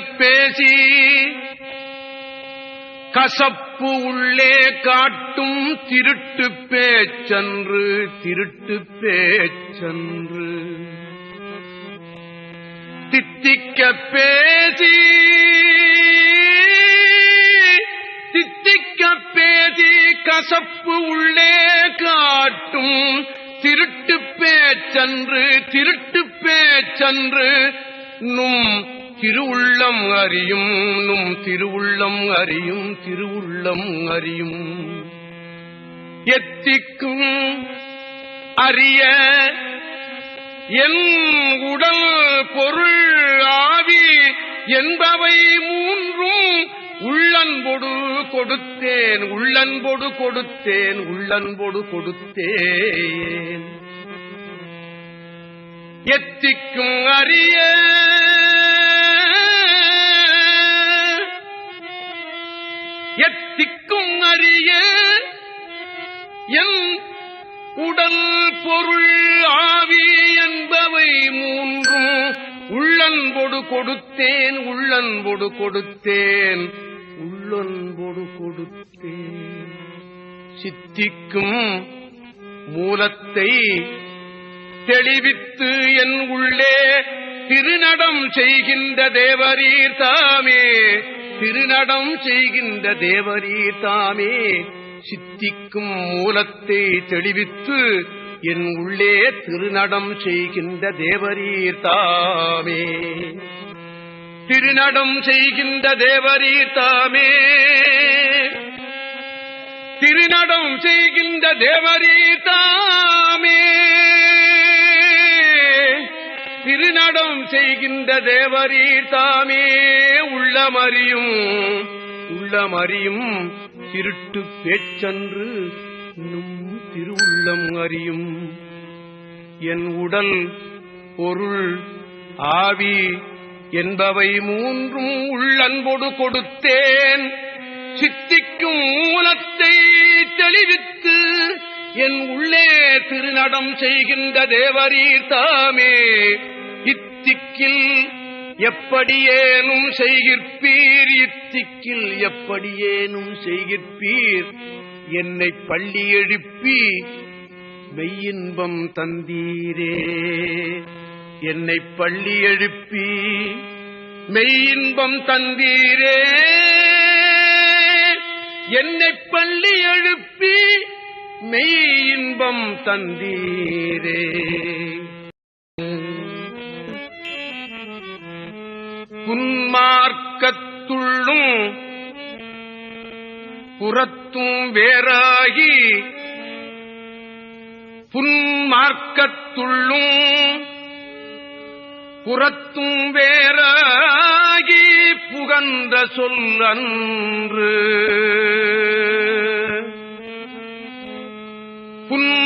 பேசி கசப்பு உள்ளே காட்டும் திருட்டு பேச்சன்று திருட்டு பேச்சன்று. தித்திக்க பேசி தித்திக்க பேசி கசப்பு உள்ளே காட்டும் திருட்டு பேச்சன்று திருட்டு பேச்சன்று. நும் திருவுள்ளம் அறியும் நும் திருவுள்ளம் அறியும் திருவுள்ளம் அறியும். எத்திக்கும் அறிய என் உடல் பொருள் ஆவி என்பவை மூன்றும் உள்ளன்பொடு கொடுத்தேன் உள்ளன்பொடு கொடுத்தேன் உள்ளன்பொடு கொடுத்தேன். எத்திக்கும் அறிய திக்கும் அறிய என் உடல் பொருள் ஆவி என்பவை மூன்றும் உள்ளன்பொடு கொடுத்தேன் உள்ளன்பொடு கொடுத்தேன் உள்ளன்பொடு கொடுத்தேன். சித்திக்கும் மூலத்தை தெளிவித்து என் உள்ளே திருநடம் செய்கின்ற தேவரீர் தாமே. திருநடம் செய்கின்ற தேவரீ தாமே சித்திக்கும் மூலத்தை தெளிவித்து என் உள்ளே திருநடம் செய்கின்ற தேவரீர் தாமே திருநடம் செய்கின்ற தேவரீர் தாமே திருநடம் செய்கின்ற தேவரீர் தாமே திருநடம் செய்கின்ற தேவரீர் தாமே உள்ளமறியும் உள்ளமறியும் திருட்டு பேச்சன்று இன்னும் திருவுள்ளம் அறியும். என் உடல் பொருள் ஆவி என்பவை மூன்றும் உள்ளன்பொடு கொடுத்தேன். சித்திக்கும் மூலத்தை தெளிவித்து என் உள்ளே திருநடம் செய்கின்ற தேவரீர் தாமே இத்திக்கில் எப்படியேனும் செய்கிற்பீர்? இத்திக்கில் எப்படியேனும் செய்கிற்பீர்? என்னை பள்ளி எழுப்பி மெய்யின்பம் தந்தீரே. என்னை பள்ளி எழுப்பி மெய்யின்பம் தந்தீரே. என்னை பள்ளி எழுப்பி மெய் இன்பம் தந்தீரே. புறத்துள்ளும் புறத்தும் வேறாகி புன்மார்க்கத்துள்ளும் புறத்தும் வேறாகி புகந்த சொல்லன்று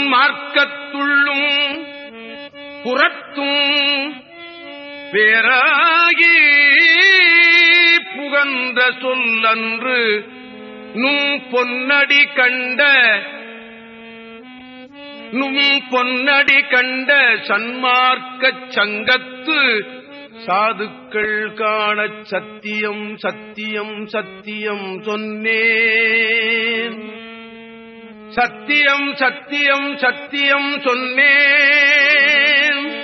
புன்மார்க்கத்துள்ளும் புறத்தும் வேறாகி புகன்ற சொல்லன்று நும் பொன்னடி கண்ட நும் பொன்னடி கண்ட சன்மார்க்கச் சங்கத்து சாதுக்கள் காணச் சத்தியம் சத்தியம் சத்தியம் சொன்னேன். சத்தியம் சத்தியம் சத்தியம் சொன்னேன்.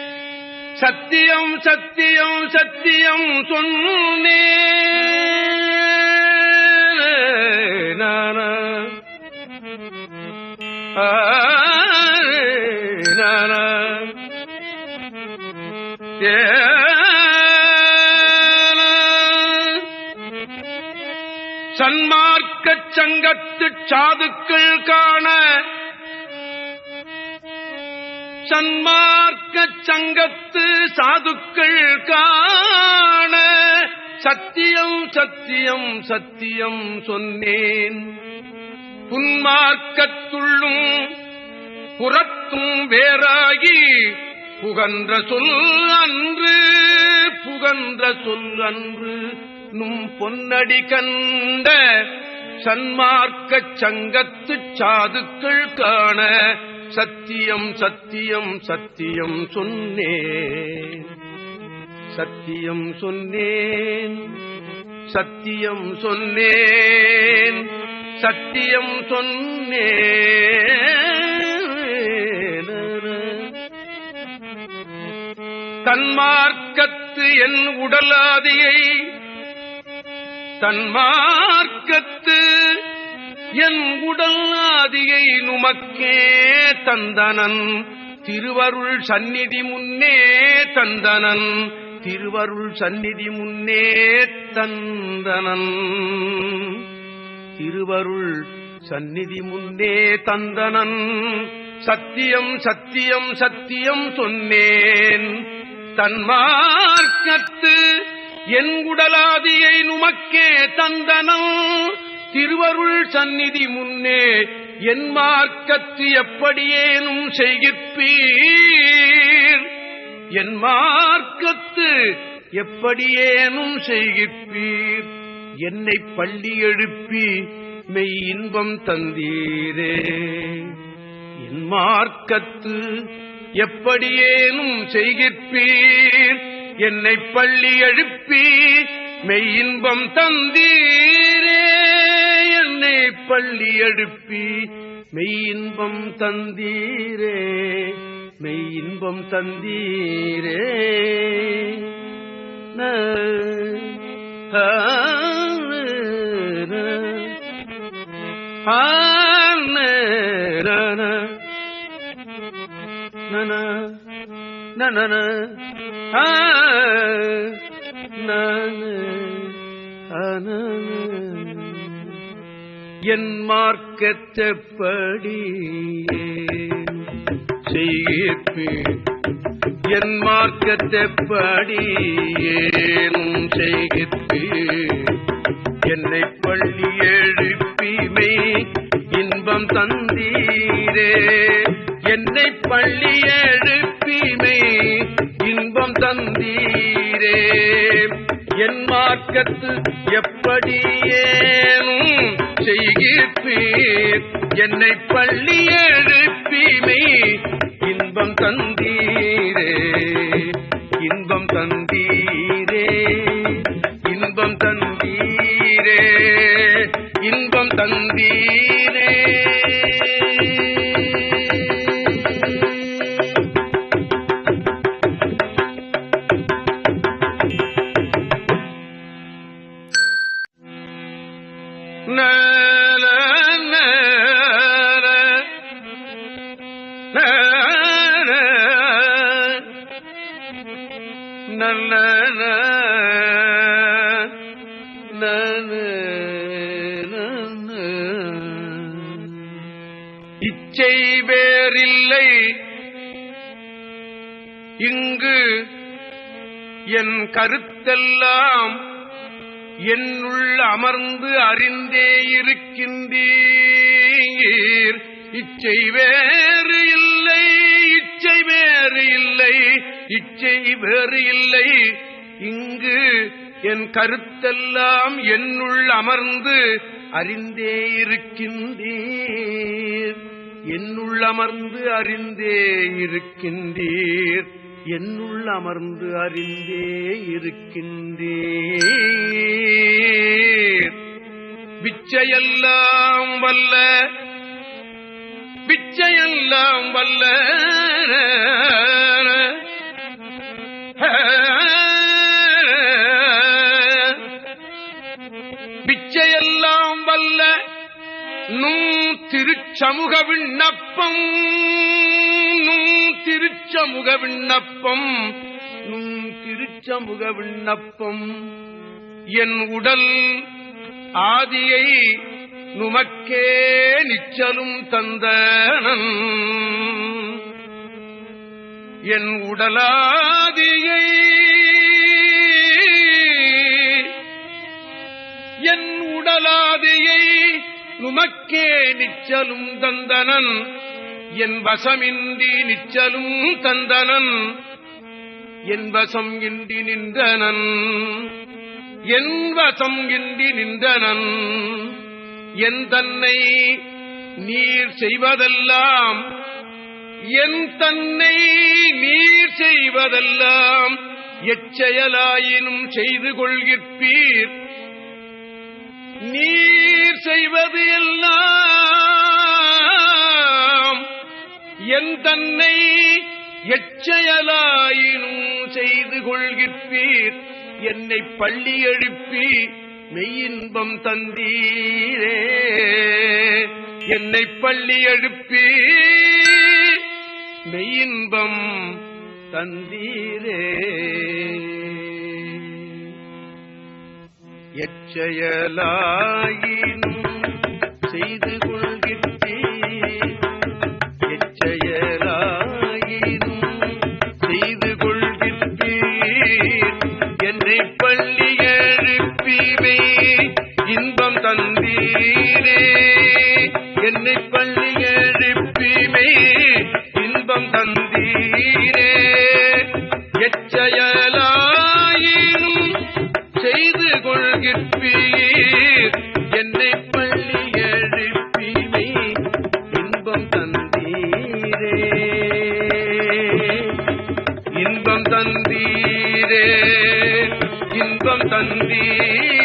சத்தியம் சத்தியம் சத்தியம் சொன்னேன். ஆ, நானா. சன்மார்க்கச் சங்கத்து சாதுக்கள் காண சன்மார்க்கச் சங்கத்து சாதுக்கள் காண சத்தியம் சத்தியம் சத்தியம் சொன்னேன் புன்மார்க்கத்துள்ளும் புறத்தும் வேறாகி புகன்ற சொல் அன்று புகன்ற சொல் அன்று நும் பொன்னடி கண்ட சன்மார்க்கச் சங்கத்து சாதுக்கள் காண சத்தியம் சத்தியம் சத்தியம் சொன்னேன். சத்தியம் சொன்னேன் சத்தியம் சொன்னேன். சத்தியம் சொன்னே தன்மார்க்கத்து என் உடலாதியை தன்மார்க்கத்து என் உடலாதியை நுமக்கே தந்தனன். திருவருள் சந்நிதி முன்னே தந்தனன். திருவருள் சந்நிதி முன்னே தந்தனன். திருவருள் சந்நிதி முன்னே தந்தனன். சத்தியம் சத்தியம் சத்தியம் சொன்னேன். தன்மார்க்கத்து என் உடலாதியை நுமக்கே தந்தனம் திருவருள் சந்நிதி முன்னே என் மார்க்கத்து எப்படியேனும் செய்கிப்பீர். என் மார்க்கத்து எப்படியேனும் செய்கிப்பீர். என்னை பள்ளி எழுப்பி மெய் இன்பம் தந்தீரே. என் மார்க்கத்து எப்படியேனும் செய்கிப்பீர் என்னை பள்ளி எழுப்பி மெய் இன்பம் தந்தீரே. என்னை பள்ளி எழுப்பி மெய் இன்பம் தந்தீரே. மெய் இன்பம் தந்தீரே. ஆ, என் மார்க்கத்தப்படி செய்கிறேன் என் மார்க்கத்தப்படி ஏனும் செய்கிப்பேன் என்னை பள்ளி எழுப்பி தந்தீரே என்னை பள்ளி எழுப்பிமை இன்பம் தந்தீரே. என் மார்க்கத்து எப்படியேனும் செய்கிறீர். என்னை பள்ளி எழுப்பிமை இன்பம் தந்தீரே. இன்பம் தந்தீர். இச்சை வேறில்லை. இங்கு என் கருத்தெல்லாம் என்னுள் அமர்ந்து அறிந்தே இருக்கின்றீர். இச்சை வேறு இச்சை வேறு இல்லை. இங்கு என் கருத்தெல்லாம் என்னுள் அமர்ந்து அறிந்தே இருக்கின்றீர். என்னுள் அமர்ந்து அறிந்தே இருக்கின்றீர். என்னுள் அமர்ந்து அறிந்தே இருக்கின்றீர். பிச்சையெல்லாம் வல்ல பிச்சையெல்லாம் வல்ல. பிச்சையெல்லாம் வல்ல நூ திருச்சமுக விண்ணப்பம் நூ திருச்சமுக விண்ணப்பம் நூ திருச்சமுக விண்ணப்பம். என் உடல் ஆதியை நுமக்கே நிச்சலும் தந்தனன். என் உடலாதிய உமக்கே நிச்சலும் தந்தனன். என் வசமின்றி நிச்சலும் தந்தனன். என் வசம் இன்றி நின்றனன். என் வசம் இன்றி நின்றனன். என் தன்னை நீர் செய்வதெல்லாம். என் தன்னை நீர் செய்வதெல்லாம். எச்செயலாயினும் செய்து கொள்கிற்பீர் நீர் செய்வது தன்னை எச்சயலாயினும் செய்து கொள்கிற்பீர் என்னை பள்ளி எழுப்பி மெய்யின்பம் தந்தீரே. என்னை பள்ளி எழுப்பி மெய்யின்பம் தந்தீரே. எச்சயலாயினும் செய்து கொள் என்னை பள்ளி எழுப்பிமே இன்பம் தந்தீரே. எச்சயலாயினும் செய்து கொள்கிற்பீர் என்னை பள்ளி எழுப்பிமே இன்பம் தந்தீரே. இன்பம் தந்தீரே. இன்பம் தந்தீர்.